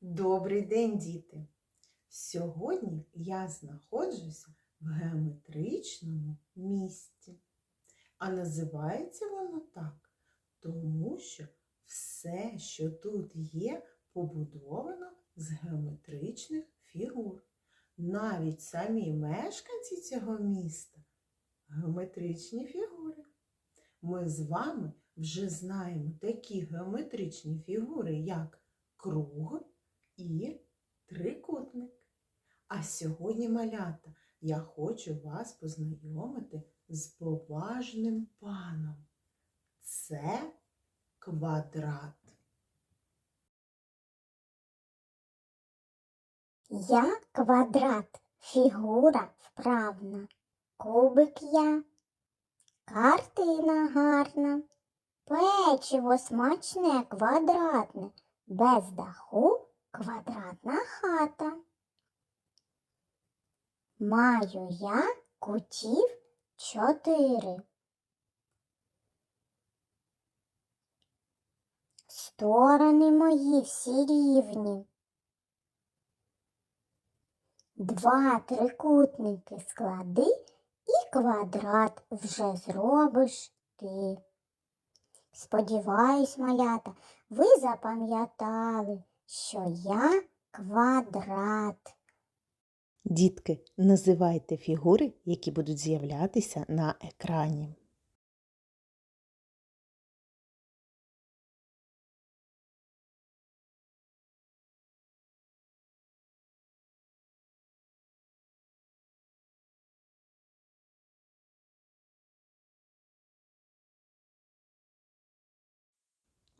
Добрий день, діти! Сьогодні я знаходжуся в геометричному місті. А називається воно так, тому що все, що тут є, побудовано з геометричних фігур. Навіть самі мешканці цього міста геометричні фігури. Ми з вами вже знаємо такі геометричні фігури, як круг і трикутник. А сьогодні, малята, я хочу вас познайомити з поважним паном. Це квадрат. Я квадрат, фігура вправна, кубик я, картина гарна, печиво смачне квадратне, без даху квадратна хата. Маю я кутів чотири. Сторони мої всі рівні. Два трикутники склади і квадрат вже зробиш ти. Сподіваюсь, малята, ви запам'ятали, що я квадрат. Дітки, називайте фігури, які будуть з'являтися на екрані.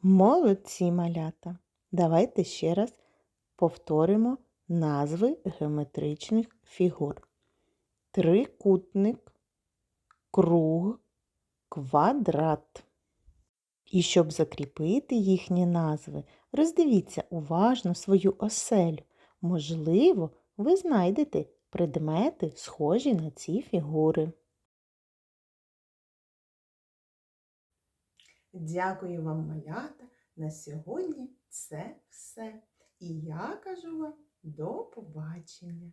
Молодці малята. Давайте ще раз повторимо назви геометричних фігур. Трикутник, круг, квадрат. І щоб закріпити їхні назви, роздивіться уважно свою оселю. Можливо, ви знайдете предмети, схожі на ці фігури. Дякую вам, малята. На сьогодні це все. І я кажу вам до побачення.